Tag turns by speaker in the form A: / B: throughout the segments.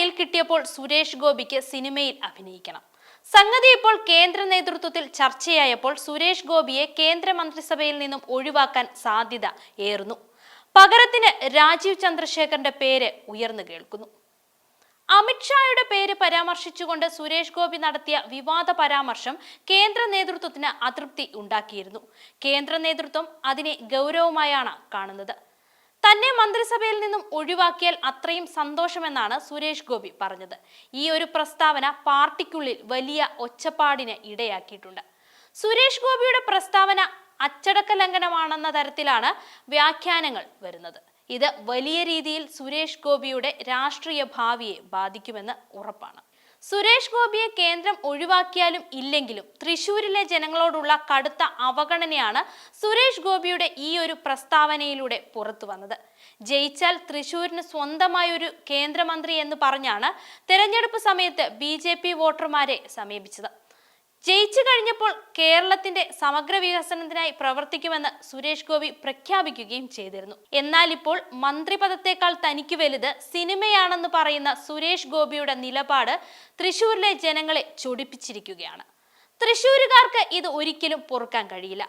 A: കയ്യിൽ കിട്ടിയപ്പോൾ സുരേഷ് ഗോപിക്ക് സിനിമയിൽ അഭിനയിക്കണം. സംഗതി ഇപ്പോൾ കേന്ദ്ര നേതൃത്വത്തിൽ ചർച്ചയായപ്പോൾ സുരേഷ് ഗോപിയെ കേന്ദ്ര മന്ത്രിസഭയിൽ നിന്നും ഒഴിവാക്കാൻ സാധ്യത ഏറുന്നു. പകരത്തിന് രാജീവ് ചന്ദ്രശേഖറിന്റെ പേര് ഉയർന്നു കേൾക്കുന്നു. അമിത്ഷായുടെ പേര് പരാമർശിച്ചുകൊണ്ട് സുരേഷ് ഗോപി നടത്തിയ വിവാദ പരാമർശം കേന്ദ്ര നേതൃത്വത്തിന് അതൃപ്തി ഉണ്ടാക്കിയിരുന്നു. കേന്ദ്ര നേതൃത്വം അതിനെ ഗൗരവമായാണ് കാണുന്നത്. തന്നെ മന്ത്രിസഭയിൽ നിന്നും ഒഴിവാക്കിയാൽ അത്രയും സന്തോഷമെന്നാണ് സുരേഷ് ഗോപി പറഞ്ഞത്. ഈ ഒരു പ്രസ്താവന പാർട്ടിക്കുള്ളിൽ വലിയ ഒച്ചപ്പാടിന് ഇടയാക്കിയിട്ടുണ്ട്. സുരേഷ് ഗോപിയുടെ പ്രസ്താവന അച്ചടക്ക ലംഘനമാണെന്ന തരത്തിലാണ് വ്യാഖ്യാനങ്ങൾ വരുന്നത്. ഇത് വലിയ രീതിയിൽ സുരേഷ് ഗോപിയുടെ രാഷ്ട്രീയ ഭാവിയെ ബാധിക്കുമെന്ന് ഉറപ്പാണ്. സുരേഷ് ഗോപിയെ കേന്ദ്രം ഒഴിവാക്കിയാലും ഇല്ലെങ്കിലും തൃശൂരിലെ ജനങ്ങളോടുള്ള കടുത്ത അവഗണനയാണ് സുരേഷ് ഗോപിയുടെ ഈ ഒരു പ്രസ്താവനയിലൂടെ പുറത്തു വന്നത്. ജയിച്ചാൽ തൃശൂരിന് സ്വന്തമായൊരു കേന്ദ്രമന്ത്രി എന്ന് പറഞ്ഞാണ് തെരഞ്ഞെടുപ്പ് സമയത്ത് ബി വോട്ടർമാരെ സമീപിച്ചത്. ജയിച്ചു കഴിഞ്ഞപ്പോൾ കേരളത്തിന്റെ സമഗ്ര വികസനത്തിനായി പ്രവർത്തിക്കുമെന്ന് സുരേഷ് ഗോപി പ്രഖ്യാപിക്കുകയും ചെയ്തിരുന്നു. എന്നാൽ ഇപ്പോൾ മന്ത്രിപദത്തേക്കാൾ തനിക്ക് വലുത് സിനിമയാണെന്ന് പറയുന്ന സുരേഷ് ഗോപിയുടെ നിലപാട് തൃശൂരിലെ ജനങ്ങളെ ചൊടിപ്പിച്ചിരിക്കുകയാണ്. തൃശൂരുകാർക്ക് ഇത് ഒരിക്കലും പൊറുക്കാൻ കഴിയില്ല.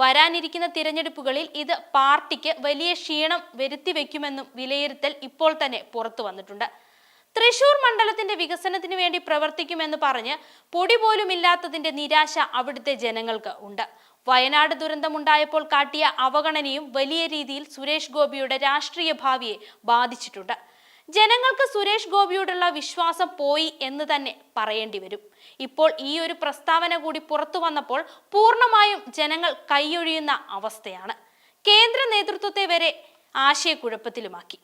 A: വരാനിരിക്കുന്ന തിരഞ്ഞെടുപ്പുകളിൽ ഇത് പാർട്ടിക്ക് വലിയ ക്ഷീണം വരുത്തിവെക്കുമെന്നും വിലയിരുത്തൽ ഇപ്പോൾ തന്നെ പുറത്തു വന്നിട്ടുണ്ട്. തൃശൂർ മണ്ഡലത്തിന്റെ വികസനത്തിന് വേണ്ടി പ്രവർത്തിക്കുമെന്ന് പറഞ്ഞ് പൊടി പോലും ഇല്ലാത്തതിന്റെ നിരാശ അവിടുത്തെ ജനങ്ങൾക്ക് ഉണ്ട്. വയനാട് ദുരന്തമുണ്ടായപ്പോൾ കാട്ടിയ അവഗണനയും വലിയ രീതിയിൽ സുരേഷ് ഗോപിയുടെ രാഷ്ട്രീയ ഭാവിയെ ബാധിച്ചിട്ടുണ്ട്. ജനങ്ങൾക്ക് സുരേഷ് ഗോപിയോടുള്ള വിശ്വാസം പോയി എന്ന് തന്നെ പറയേണ്ടി വരും. ഇപ്പോൾ ഈ ഒരു പ്രസ്താവന കൂടി പുറത്തു വന്നപ്പോൾ പൂർണമായും ജനങ്ങൾ കൈയൊഴിയുന്ന അവസ്ഥയാണ്. കേന്ദ്ര നേതൃത്വത്തെ വരെ ആശയക്കുഴപ്പത്തിലുമാക്കി.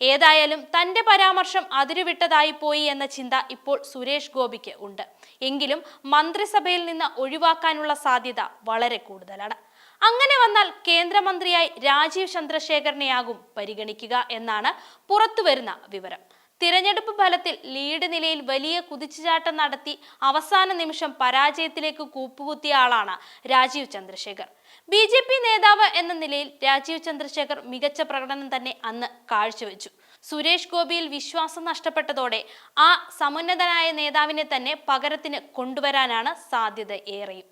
A: ഏതായാലും തന്റെ പരാമർശം അതിരുവിട്ടതായി പോയി എന്ന ചിന്ത ഇപ്പോൾ സുരേഷ് ഗോപിക്ക് ഉണ്ട്. എങ്കിലും മന്ത്രിസഭയിൽ നിന്ന് ഒഴിവാക്കാനുള്ള സാധ്യത വളരെ കൂടുതലാണ്. അങ്ങനെ വന്നാൽ കേന്ദ്രമന്ത്രിയായി രാജീവ് ചന്ദ്രശേഖരനെയാകും പരിഗണിക്കുക എന്നാണ് പുറത്തുവരുന്ന വിവരം. തിരഞ്ഞെടുപ്പ് ഫലത്തിൽ ലീഡ് നിലയിൽ വലിയ കുതിച്ചുചാട്ടം നടത്തി അവസാന നിമിഷം പരാജയത്തിലേക്ക് കൂപ്പുകുത്തിയ ആളാണ് Rajeev Chandrasekhar. B J P നേതാവ് എന്ന നിലയിൽ രാജീവ് ചന്ദ്രശേഖർ മികച്ച പ്രകടനം തന്നെ അന്ന് കാഴ്ചവെച്ചു. സുരേഷ് ഗോപിയിൽ വിശ്വാസം നഷ്ടപ്പെട്ടതോടെ ആ സമുന്നതനായ നേതാവിനെ തന്നെ പകരത്തിന് കൊണ്ടുവരാനാണ് സാധ്യത ഏറെയും.